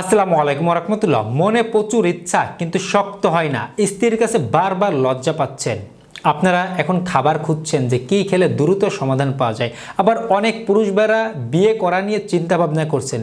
আসসালামু আলাইকুম রহমতুল্লাহ মনে প্রচুর ইচ্ছা, কিন্তু শক্ত হয় না। স্ত্রীর কাছে বারবার লজ্জা পাচ্ছেন। আপনারা এখন খাবার খুঁজছেন যে কি খেলে দ্রুত সমাধান পাওয়া যায়। আবার অনেক পুরুষ বেড়া বিয়ে করা নিয়ে চিন্তাভাবনা করছেন।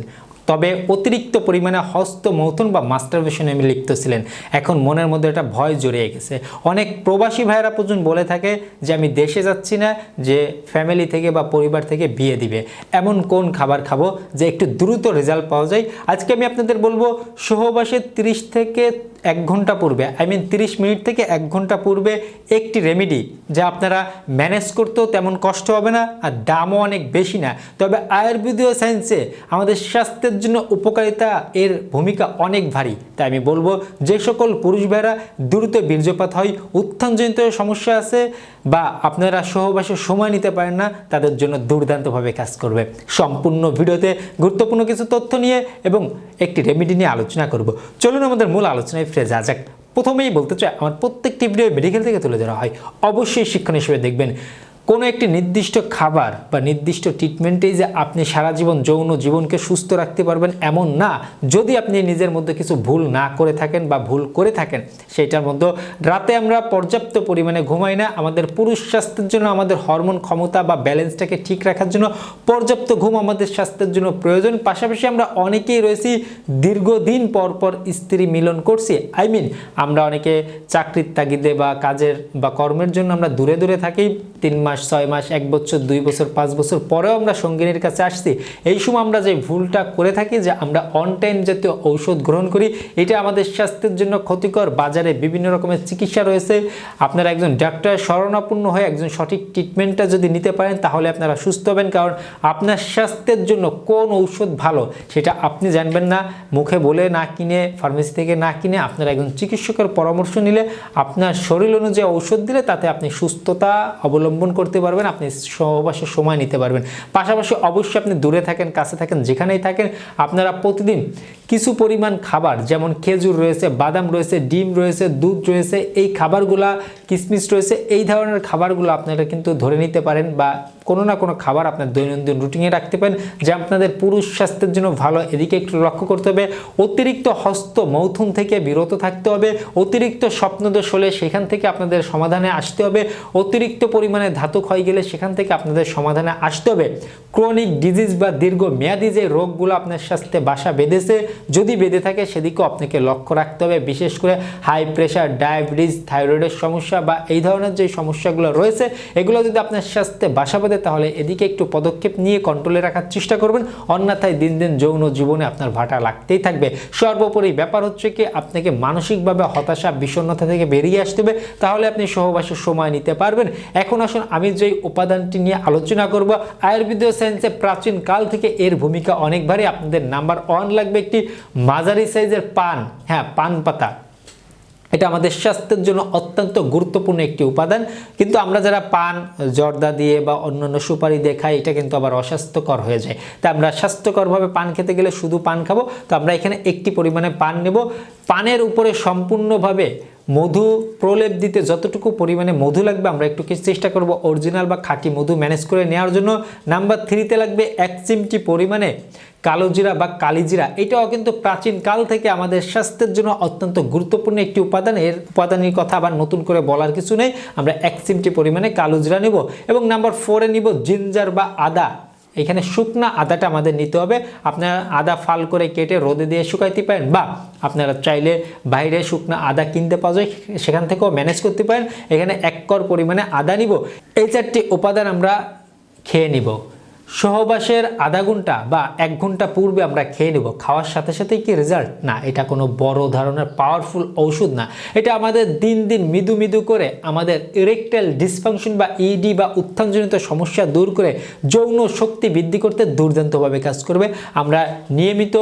তবে অতিরিক্ত পরিমাণে হস্ত মৌথন বা মাস্টারবেশনে আমি লিপ্ত ছিলেন এখন মনের মধ্যে একটা ভয় জড়িয়ে গেছে। অনেক প্রবাসী ভাইয়েরা পর্যন্ত বলে থাকে যে, আমি দেশে যাচ্ছি না, যে ফ্যামিলি থেকে বা পরিবার থেকে বিয়ে দিবে। এমন কোন খাবার খাব যে একটু দ্রুত রেজাল্ট পাওয়া যায়? আজকে আমি আপনাদের বলব সহবাসের 30 থেকে এক ঘণ্টা পূর্বে আই মিন তিরিশ মিনিট থেকে এক ঘণ্টা পূর্বে একটি রেমেডি যা আপনারা ম্যানেজ করতেও তেমন কষ্ট হবে না আর দামও অনেক বেশি না। তবে আয়ুর্বেদীয় সায়েন্সে আমাদের স্বাস্থ্যের জন্য উপকারিতা এর ভূমিকা অনেক ভারী। তাই আমি বলব, যে সকল পুরুষ ভাইরা দ্রুত বীর্যপাত হয়, উত্থানজনিত সমস্যা আছে বা আপনারা সহবাসে সময় নিতে পারেন না, তাদের জন্য দুর্দান্তভাবে কাজ করবে। সম্পূর্ণ ভিডিওতে গুরুত্বপূর্ণ কিছু তথ্য নিয়ে এবং একটি রেমেডি নিয়ে আলোচনা করব। চলুন আমাদের মূল আলোচনায় ফিরে যা যাক। প্রথমেই বলতে চাই, আমার প্রত্যেকটি ভিডিও মেডিকেল থেকে তুলে ধরা হয়। অবশ্যই শিক্ষণ হিসেবে দেখবেন। কোনো একটি নির্দিষ্ট খাবার বা নির্দিষ্ট ট্রিটমেন্টেই যে আপনি সারা জীবন যৌন জীবনকে সুস্থ রাখতে পারবেন এমন না। যদি আপনি নিজের মধ্যে কিছু ভুল না করে থাকেন বা ভুল করে থাকেন, সেইটার মধ্যে রাতে আমরা পর্যাপ্ত পরিমাণে ঘুমাই না। আমাদের পুরুষ স্বাস্থ্যের জন্য আমাদের হরমোন ক্ষমতা বা ব্যালেন্সটাকে ঠিক রাখার জন্য পর্যাপ্ত ঘুম আমাদের স্বাস্থ্যের জন্য প্রয়োজন। পাশাপাশি আমরা অনেকেই রয়েছি, দীর্ঘদিন পর পর স্ত্রী মিলন করছি। আই মিন আমরা অনেকে চাকরির তাগিদে বা কাজের বা কর্মের জন্য আমরা দূরে দূরে থাকি। তিন মাস ছয় মাস, এক বছর, দুই বছর, পাঁচ বছর পরেও আমরা সঙ্গিনীর কাছে আসছি। এই সময় আমরা যে ভুলটা করে থাকি, যে আমরা অন টাইম জাতীয় ঔষধ গ্রহণ করি, এটা আমাদের স্বাস্থ্যের জন্য ক্ষতিকর। বাজারে বিভিন্ন রকমের চিকিৎসা রয়েছে। আপনারা একজন ডাক্তার, শরণাপন্ন হয়ে একজন সঠিক ট্রিটমেন্টটা যদি নিতে পারেন, তাহলে আপনারা সুস্থ হবেন। কারণ আপনার স্বাস্থ্যের জন্য কোন ঔষধ ভালো, সেটা আপনি জানবেন না। মুখে বলে না কিনে ফার্মেসি থেকে না কিনে আপনারা একজন চিকিৎসকের পরামর্শ নিলে আপনার শরীর অনুযায়ী ঔষধ দিলে তাতে আপনি সুস্থতা অবলম্বন করতে পারবেন, আপনি সহবাসে সময় নিতে পারবেন। পাশাপাশি অবশ্যই আপনি দূরে থাকেন, কাছে থাকেন, যেখানেই থাকেন, আপনারা প্রতিদিন কিছু পরিমাণ খাবার, যেমন খেজুর রয়েছে, বাদাম রয়েছে, ডিম রয়েছে, দুধ রয়েছে, এই খাবারগুলা কিশমিশ রয়েছে, এই ধরনের খাবারগুলো আপনারা কিন্তু ধরে নিতে পারেন বা কোনো না কোনো খাবার আপনার দৈনন্দিন রুটিনে রাখতে পারেন, যা আপনাদের পুরুষ স্বাস্থ্যের জন্য ভালো। এদিকে একটু লক্ষ্য করতে হবে, অতিরিক্ত হস্ত মৌথুন থেকে বিরত থাকতে হবে, অতিরিক্ত স্বপ্নদোষ হলে সেখান থেকে আপনাদের সমাধানে আসতে হবে, অতিরিক্ত পরিমাণে ধাতু ক্ষয় গেলে সেখান থেকে আপনাদের সমাধানে আসতে হবে। ক্রনিক ডিজিজ বা দীর্ঘ মেয়াদি যে রোগগুলো আপনার স্বাস্থ্যে বাসা বেঁধেছে, যদি বেঁধে থাকে সেদিকেও আপনাকে লক্ষ্য রাখতে হবে। বিশেষ করে হাই প্রেশার ডায়াবেটিস থাইরয়েডের সমস্যা বা এই ধরনের যে সমস্যাগুলো রয়েছে, এগুলো যদি আপনার স্বাস্থ্যে বাসা বাঁধে, তাহলে এদিকে একটু পদক্ষেপ নিয়ে কন্ট্রোলে রাখার চেষ্টা করবেন। অন্যথায় দিন দিন যৌন জীবনে আপনার ভাটা লাগতেই থাকবে। সর্বোপরি ব্যাপার হচ্ছে কি, আপনাকে মানসিকভাবে হতাশা, বিষণ্ণতা থেকে বেরিয়ে আসতে হবে। তাহলে আপনি সহবাসের সময় নিতে পারবেন। এখন আসুন আমি যে উপাদানটি নিয়ে আলোচনা করব, আয়ুর্বেদীয় সায়েন্সে প্রাচীন কাল থেকে এর ভূমিকা অনেক ভারী আপনাদের নাম্বার ওয়ান লাগবে একটি মাঝারি সাইজের পান। হ্যাঁ পান পাতা। এটা আমাদের স্বাস্থ্যের জন্য অত্যন্ত গুরুত্বপূর্ণ একটি উপাদান। কিন্তু আমরা যারা পান, জর্দা দিয়ে বা অন্যান্য সুপারি দিয়ে খাই, এটা কিন্তু আবার অস্বাস্থ্যকর হয়ে যায়। তাই আমরা স্বাস্থ্যকরভাবে পান খেতে গেলে শুধু পান খাব। তো আমরা এখানে একটি পরিমাণে পান নেব। পানের উপরে সম্পূর্ণভাবে মধু প্রলেপ দিতে যতটুকু পরিমাণে মধু লাগবে, আমরা একটু কিছু চেষ্টা করব অরিজিনাল বা খাঁটি মধু ম্যানেজ করে নেওয়ার জন্য। নাম্বার থ্রিতে লাগবে এক চিমটি পরিমাণে কালো জিরা বা কালিজিরা এটাও কিন্তু প্রাচীন কাল থেকে আমাদের স্বাস্থ্যের জন্য অত্যন্ত গুরুত্বপূর্ণ একটি উপাদান। এর উপাদানের কথা আবার নতুন করে বলার কিছু নেই। আমরা এক চিমটি পরিমাণে কালো জিরা নেব। এবং নাম্বার ফোরে নিব জিঞ্জার বা আদা। এখানে শুকনা আদাটা আমাদের নিতে হবে। আপনারা আদা ফাল করে কেটে রোদে দিয়ে শুকাইতে পারেন বা আপনারা চাইলে বাইরে শুকনা আদা কিনতে পাওয়া যায়, সেখান থেকেও ম্যানেজ করতে পারেন। এখানে এক কর পরিমাণে আদা নিব। এই চারটি উপাদান আমরা খেয়ে নিব। সহবাসের আধা ঘণ্টা বা এক ঘণ্টা পূর্বে আমরা খেয়ে নেব। খাওয়ার সাথে সাথে কি রেজাল্ট না, এটা কোনো বড় ধরনের পাওয়ারফুল ঔষধ না। এটা আমাদের দিন দিন মৃদু মৃদু করে আমাদের ইরেকটাইল ডিসফাংশন বা ইডি বা উত্থানজনিত সমস্যা দূর করে যৌন শক্তি বৃদ্ধি করতে দুর্দান্তভাবে কাজ করবে। আমরা নিয়মিত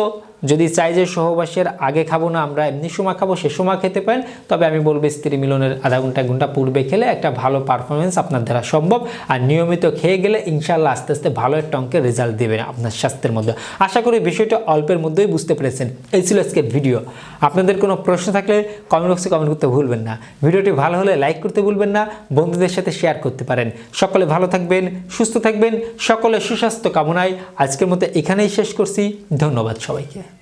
যদি চাই যে সহবাসের আগে খাব না, আমরা এমনি সময় খাব, সে সময় খেতে পারেন। তবে আমি বলব, স্ত্রী মিলনের আধা ঘণ্টা, এক ঘণ্টা পূর্বে খেলে একটা ভালো পারফরমেন্স আপনার দ্বারা সম্ভব। আর নিয়মিত খেয়ে গেলে ইনশাল্লাহ আস্তে আস্তে ভালো একটা অঙ্কের রেজাল্ট দেবে আপনার স্বাস্থ্যের মধ্যে। আশা করি বিষয়টা অল্পের মধ্যেই বুঝতে পেরেছেন। এই ছিল আজকের ভিডিও আপনাদের কোনো প্রশ্ন থাকলে কমেন্ট বক্সে কমেন্ট করতে ভুলবেন না। ভিডিওটি ভালো হলে লাইক করতে ভুলবেন না, বন্ধুদের সাথে শেয়ার করতে পারেন। সকলে ভালো থাকবেন, সুস্থ থাকবেন সকলে সুস্বাস্থ্য কামনায় আজকের মতো এখানেই শেষ করছি। ধন্যবাদ সবাইকে।